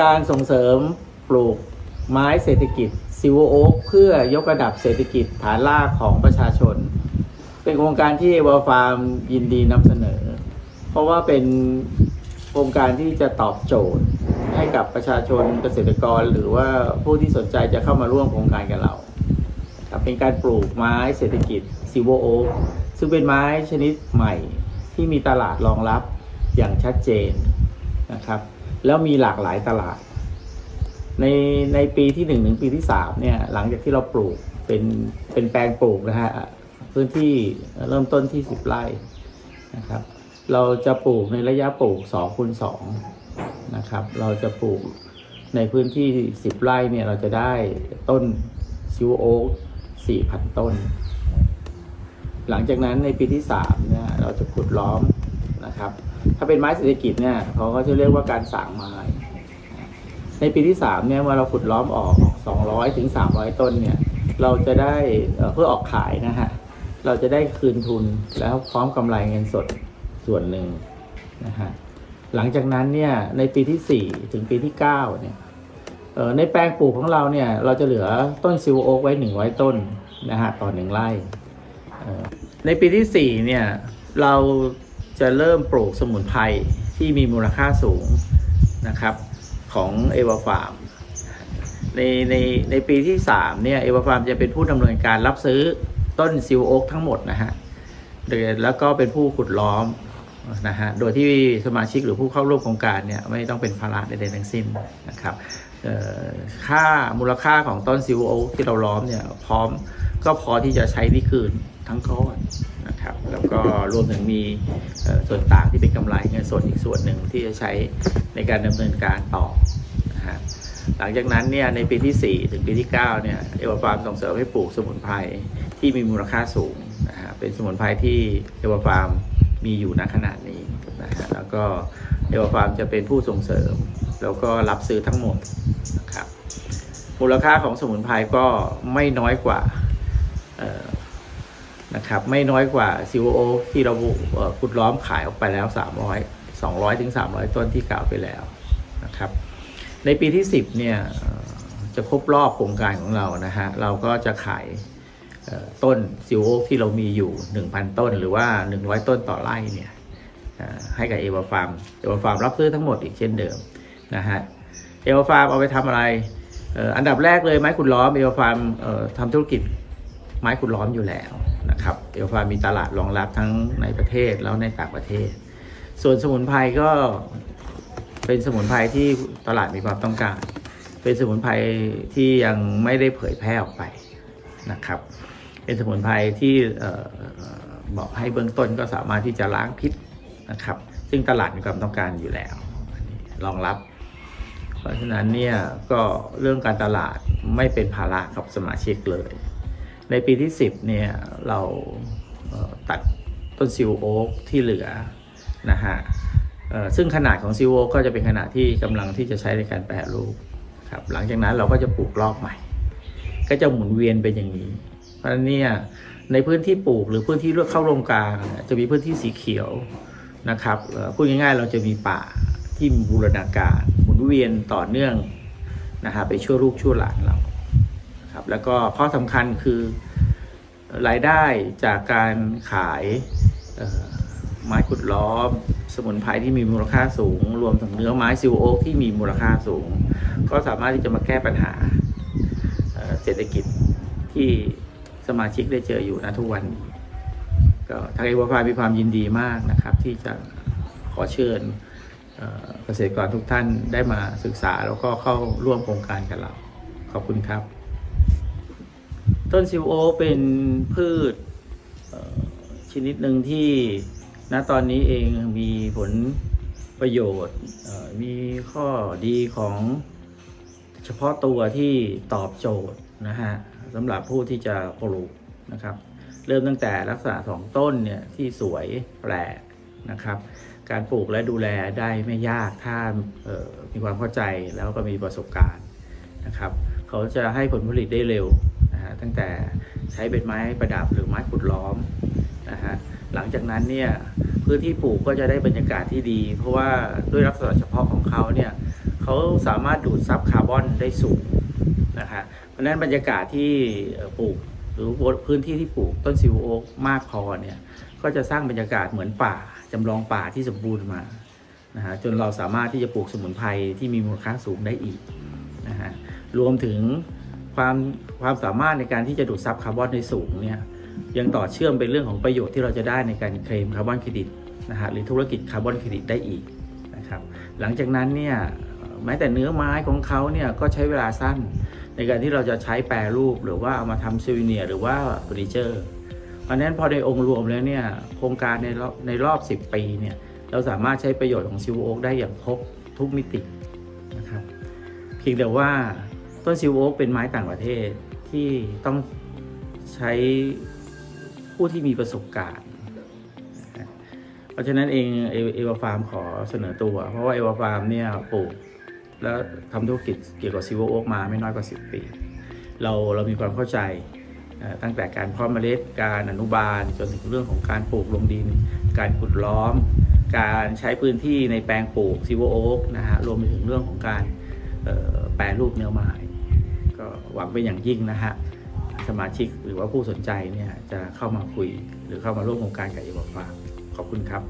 การส่งเสริมปลูกไม้เศรษฐกิจซิวโอ๊กเพื่อยกระดับเศรษฐกิจฐานรากของประชาชน เป็นโครงการที่วอลฟาร์มยินดีนำเสนอ เพราะว่าเป็นโครงการที่จะตอบโจทย์ให้กับประชาชนเกษตรกร หรือว่าผู้ที่สนใจจะเข้ามาร่วมโครงการกับเราเป็นการปลูกไม้เศรษฐกิจซิวโอ๊กซึ่งเป็นไม้ชนิดใหม่ที่มีตลาดรองรับอย่างชัดเจนนะครับ แล้วมีหลากหลายตลาด ในในปีที่หนึ่งถึงปีที่สามเนี่ยหลังจากที่เราปลูกเป็นเป็นแปลงปลูกนะฮะพื้นที่เริ่มต้นที่สิบไร่นะครับ เราจะปลูกในระยะปลูกสองคูณสองนะครับ เราจะปลูกในพื้นที่สิบไร่เนี่ยเราจะได้ต้นซิวโอ๊กสี่พันต้น หลังจากนั้นในปีที่สามเนี่ยเราจะขุดล้อมนะครับ ถ้าเป็นไม้เศรษฐกิจเนี่ยเขาก็จะเรียกว่าการสางไม้ ในปีที่สามเนี่ยเมื่อเราขุดล้อมออก200ถึง300ต้นเนี่ย เราจะได้เพื่อออกขายนะฮะเราจะได้คืนทุนแล้วพร้อมกำไรเงินสดส่วนหนึ่งนะฮะหลังจากนั้นเนี่ยในปีที่ 4 ถึงปีที่ 9 เนี่ยในแปลงปลูกของเราเนี่ย เราจะเหลือต้นซิลโอ๊กไว้100ต้นนะฮะต่อหนึ่งไร่ในปีที่ 4 เนี่ย เรา จะเริ่มปลูกสมุนไพรที่มีมูลค่าสูงนะครับของเอวาฟาร์มในในในปีที่ 3 เนี่ยเอวาฟาร์มจะเป็นผู้ดำเนินการรับซื้อต้นซิลโอ๊กทั้งหมดนะฮะโดยแล้วก็เป็นผู้ขุดล้อมนะฮะโดยที่สมาชิกหรือผู้เข้าร่วมโครงการเนี่ยไม่ต้องเป็นภาระใดๆทั้งสิ้นนะครับค่ามูลค่าของต้นซิลโอ๊กที่เราล้อมเนี่ยพร้อมก็พอที่จะใช้นี่คืนทั้งก้อน นะครับแล้วก็รวมถึงมีส่วนต่างที่เป็นกำไรเงินสดอีกส่วนหนึ่งที่จะใช้ในการดำเนินการต่อนะฮะหลังจากนั้นเนี่ยในปีที่ 4 ถึงปีที่9เนี่ยเอวฟาร์มส่งเสริมให้ปลูกสมุนไพรที่มีมูลค่าสูงนะฮะเป็นสมุนไพรที่เอวฟาร์มมีอยู่ณขนาดนี้นะฮะแล้วก็เอวฟาร์มจะเป็นผู้ส่งเสริม แล้วก็รับซื้อทั้งหมดนะครับมูลค่าของสมุนไพรก็ไม่น้อยกว่า นะครับไม่น้อยกว่าซิโอที่เราขุดล้อมขายออกไปแล้ว 300 200ถึง300 ต้นที่กล่าวไปแล้วนะครับ ในปีที่ 10เนี่ยจะครบรอบโครงการของเรานะฮะเราก็จะขายต้นซิโอที่เรามีอยู่ 1,000 ต้นหรือว่า 100 ต้นต่อไร่เนี่ยให้กับเอวาฟาร์มเอวาฟาร์มรับซื้อทั้งหมดอีกเช่นเดิมนะฮะเอวาฟาร์มเอาไปทำอะไรอันดับแรกเลยไม้ขุดล้อมเอวาฟาร์มทำธุรกิจ ไม้ขุดล้อมอยู่แล้วนะครับเอวาฟามมีตลาดรองรับทั้งในประเทศแล้วในต่างประเทศ ส่วนสมุนไพรก็เป็นสมุนไพรที่ตลาดมีความต้องการ เป็นสมุนไพรที่ยังไม่ได้เผยแพร่ออกไปนะครับ เป็นสมุนไพรที่บอกให้เบื้องต้นก็สามารถที่จะล้างพิษนะครับ ซึ่งตลาดมีความต้องการอยู่แล้วรองรับ เพราะฉะนั้นเนี่ยก็เรื่องการตลาดไม่เป็นภาระกับสมาชิกเลย ในปีที่ 10เนี่ยเราตัดต้นซิลโอ๊กที่เหลือนะฮะซึ่งขนาดของซีโวก็จะเป็นขนาดที่กำลังที่จะใช้ในการแปรรูปครับหลังจากนั้นเราก็จะปลูกรอบใหม่ ก็จะหมุนเวียนเป็นอย่างนี้ เพราะนั้นเนี่ยในพื้นที่ปลูกหรือพื้นที่เลือกเข้าโรงกลางจะมีพื้นที่สีเขียวนะครับพูดง่ายๆเราจะมีป่าที่มีบูรณาการหมุนเวียนต่อเนื่องนะฮะไปชั่วลูกชั่วหลานเรา ครับแล้วก็ข้อสำคัญคือรายได้จากการขายไม้ขุดล้อม สมุนไพรที่มีมูลค่าสูง รวมถึงเนื้อไม้ซิลโอ๊กที่มีมูลค่าสูง ก็สามารถที่จะมาแก้ปัญหาเศรษฐกิจที่สมาชิกได้เจออยู่นะทุกวันนี้ก็ทางเอวฟามีความยินดีมากนะครับ ที่จะขอเชิญเอ่อเกษตรกรทุกท่านได้มาศึกษาแล้วก็เข้าร่วมโครงการกับเรา ขอบคุณครับ ต้นซิลโอเป็นพืชชนิดหนึ่งที่ณตอนนี้เองมีผลประโยชน์มีข้อดีของเฉพาะตัวที่ตอบโจทย์นะฮะสำหรับผู้ที่จะปลูกนะครับ เริ่มตั้งแต่ลักษณะของต้นเนี่ยที่สวยแปลกนะครับ การปลูกและดูแลได้ไม่ยากถ้ามีความเข้าใจแล้วก็มีประสบการณ์นะครับ เขาจะให้ผลผลิตได้เร็ว ตั้งแต่ใช้เป็นไม้ประดับหรือไม้ขุดล้อมนะฮะหลังจากนั้นเนี่ยพื้นที่ปลูกก็จะได้บรรยากาศที่ดี เพราะว่าด้วยลักษณะเฉพาะของเขาเนี่ยเขาสามารถดูดซับคาร์บอนได้สูงนะคะเพราะนั้นบรรยากาศที่ปลูกหรือพื้นที่ที่ปลูกต้นซิวโอ๊กมากพอเนี่ยก็จะสร้างบรรยากาศเหมือนป่าจำลองป่าที่สมบูรณ์มานะฮะจนเราสามารถที่จะปลูกสมุนไพรที่มีมูลค่าสูงได้อีกนะฮะรวมถึง ความความสามารถในการที่จะดูดซับคาร์บอนได้สูงเนี่ยยังต่อเชื่อมเป็นเรื่องของประโยชน์ที่เราจะได้ในการเคลมคาร์บอนเครดิตนะฮะหรือธุรกิจคาร์บอนเครดิตได้อีกนะครับหลังจากนั้นเนี่ยแม้แต่เนื้อไม้ของเขาเนี่ยก็ใช้เวลาสั้น ในการที่เราจะใช้แปรรูปหรือว่าเอามาทำซูวิเนียหรือว่าเฟอร์นิเจอร์เพราะฉะนั้นพอในองค์รวมแล้วเนี่ยโครงการในรอบในรอบ 10 ปีเนี่ยเราสามารถใช้ประโยชน์ของซิวโอ๊กได้อย่างครบทุกมิตินะครับเพียงแต่ว่า ต้นซิวโอ๊กเป็นไม้ต่างประเทศที่ต้องใช้ผู้ที่มีประสบการณ์ เพราะฉะนั้นเองเอเอวาฟาร์มขอเสนอตัว เพราะว่าเอวาฟาร์มเนี่ยปลูกแล้วทำธุรกิจเกี่ยวกับซิวโอ๊กมาไม่น้อยกว่า 10 ปี เราเรามีความเข้าใจตั้งแต่การเพาะเมล็ดการอนุบาลจนถึงเรื่องของการปลูกลงดิน การขุดล้อม การใช้พื้นที่ในแปลงปลูกซิวโอ๊กนะฮะรวมไปถึงเรื่องของการแปรรูปเนื้อไม้ ก็หวังเป็นอย่างยิ่งนะฮะสมาชิกหรือว่าผู้สนใจเนี่ยจะเข้ามาคุย หรือเข้ามาร่วมโครงการกับเอวฟาขอบคุณครับ